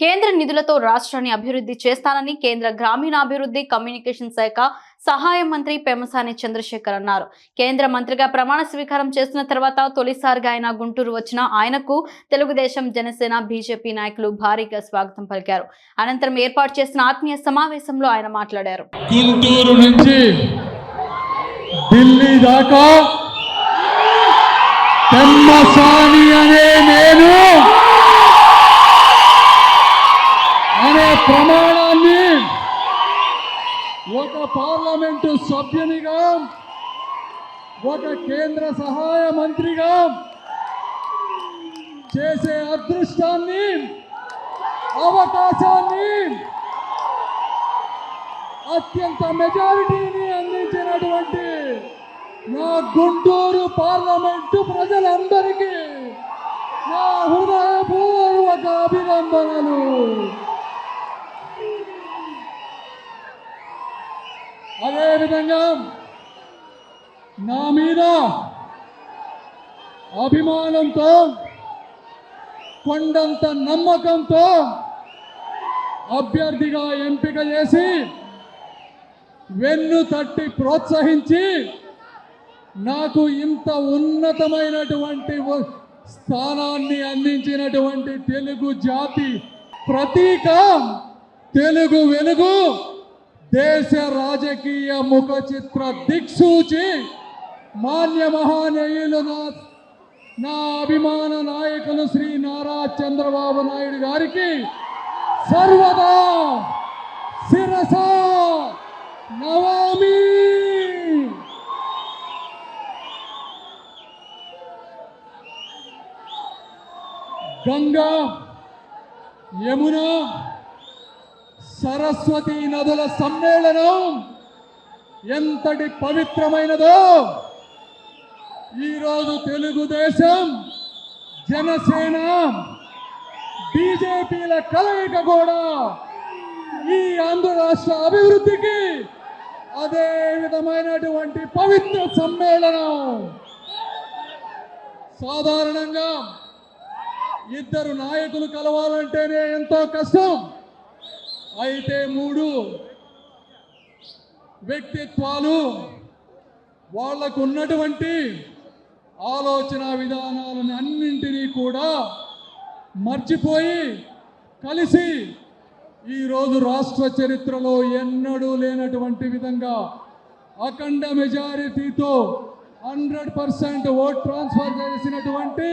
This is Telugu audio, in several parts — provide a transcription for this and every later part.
కేంద్ర నిధులతో రాష్ట్రాన్ని అభివృద్ధి చేస్తానని కేంద్ర గ్రామీణాభివృద్ధి కమ్యూనికేషన్ శాఖ సహాయ మంత్రి పెమసాని చంద్రశేఖర్ అన్నారు. కేంద్ర మంత్రిగా ప్రమాణ స్వీకారం చేసిన తర్వాత తొలిసారిగా ఆయన గుంటూరు వచ్చిన ఆయనకు తెలుగుదేశం జనసేన బీజేపీ నాయకులు భారీగా స్వాగతం పలికారు. అనంతరం ఏర్పాటు చేసిన ఆత్మీయ సమావేశంలో ఆయన మాట్లాడారు. గుంటూరు నుంచి ఢిల్లీ దాకా అనే నేను అనే ప్రమాణాన్ని ఒక పార్లమెంటు సభ్యునిగా ఒక కేంద్ర సహాయ మంత్రిగా చేసే అదృష్టాన్ని అవకాశాన్ని అత్యంత మెజారిటీని అందించినటువంటి నా గుంటూరు పార్లమెంటు ప్రజలందరికీ నా హృదయపూర్వక అభినందనలు. అదేవిధంగా నా మీద అభిమానంతో కొండంత నమ్మకంతో అభ్యర్థిగా ఎంపిక చేసి వెన్ను తట్టి ప్రోత్సహించి నాకు ఇంత ఉన్నతమైనటువంటి స్థానాన్ని అందించినటువంటి తెలుగు జాతి ప్రతీక తెలుగు వెలుగు దేశ రాజకీయ ముఖ చిత్ర దిక్సూచి మాన్య మహానేయులు నా నా అభిమాన నాయకులు శ్రీ నారా చంద్రబాబు నాయుడు గారికి సర్వదా శిరస నవామి గంగా యమున సరస్వతి నదుల సమ్మేళనం ఎంతటి పవిత్రమైనదో! ఈరోజు తెలుగుదేశం జనసేన బీజేపీల కలయిక కూడా ఈ ఆంధ్ర రాష్ట్ర అభివృద్ధికి అదే విధమైనటువంటి పవిత్ర సమ్మేళనం. సాధారణంగా ఇద్దరు నాయకులు కలవాలంటేనే ఎంతో కష్టం. అయితే మూడు వ్యక్తిత్వాలు వాళ్ళకు ఉన్నటువంటి ఆలోచన విధానాలను అన్నింటినీ కూడా మర్చిపోయి కలిసి ఈరోజు రాష్ట్ర చరిత్రలో ఎన్నడూ లేనటువంటి విధంగా అఖండ మెజారిటీతో హండ్రెడ్ పర్సెంట్ ఓట్ ట్రాన్స్ఫర్ చేసినటువంటి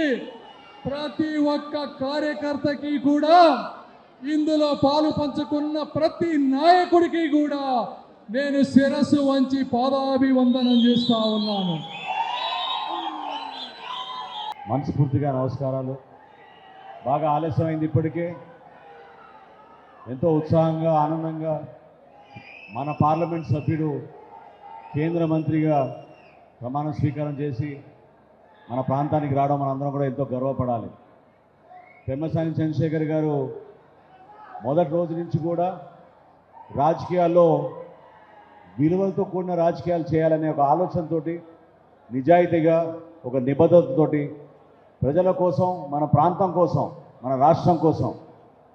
ప్రతి ఒక్క కార్యకర్తకి కూడా ఇందులో పాలు పంచుకున్న ప్రతి నాయకుడికి కూడా నేను శిరస్సు వంచి పాదాభివందనం చేస్తా ఉన్నాను. మనస్ఫూర్తిగా నమస్కారాలు. బాగా ఆలస్యమైంది ఇప్పటికే. ఎంతో ఉత్సాహంగా ఆనందంగా మన పార్లమెంట్ సభ్యుడు కేంద్ర మంత్రిగా ప్రమాణ స్వీకారం చేసి మన ప్రాంతానికి రావడం మనందరం కూడా ఎంతో గర్వపడాలి. పెమ్మసాని చంద్రశేఖర్ గారు మొదటి రోజు నుంచి కూడా రాజకీయాల్లో విలువలతో కూడిన రాజకీయాలు చేయాలనే ఒక ఆలోచనతోటి నిజాయితీగా ఒక నిబద్ధతతోటి ప్రజల కోసం మన ప్రాంతం కోసం మన రాష్ట్రం కోసం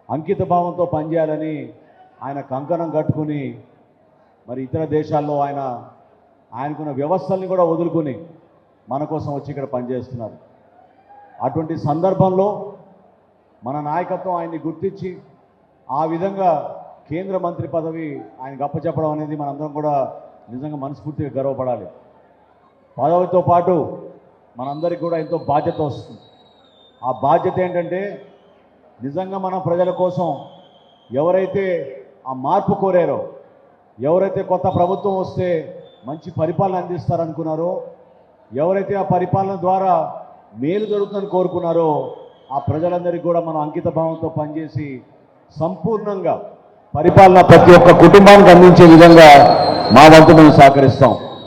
అంకిత భావంతో పనిచేయాలని ఆయన కంకణం కట్టుకుని మరి ఇతర దేశాల్లో ఆయన ఆయనకున్న వ్యవస్థల్ని కూడా వదులుకొని మన కోసం వచ్చి ఇక్కడ పనిచేస్తున్నారు. అటువంటి సందర్భంలో మన నాయకత్వం ఆయన్ని గుర్తించి ఆ విధంగా కేంద్ర మంత్రి పదవి ఆయనకు అప్పచెప్పడం అనేది మనందరం కూడా నిజంగా మనస్ఫూర్తిగా గర్వపడాలి. పదవితో పాటు మనందరికీ కూడా ఎంతో బాధ్యత వస్తుంది. ఆ బాధ్యత ఏంటంటే నిజంగా మన ప్రజల కోసం ఎవరైతే ఆ మార్పు కోరారో ఎవరైతే కొత్త ప్రభుత్వం వస్తే మంచి పరిపాలన అందిస్తారనుకున్నారో ఎవరైతే ఆ పరిపాలన ద్వారా మేలు జరుగుతుందని కోరుకున్నారో ఆ ప్రజలందరికీ కూడా మనం అంకిత భావంతో పనిచేసి సంపూర్ణంగా పరిపాలన ప్రతి ఒక్క కుటుంబానికి అందించే విధంగా మా వంతు మేము సహకరిస్తాం.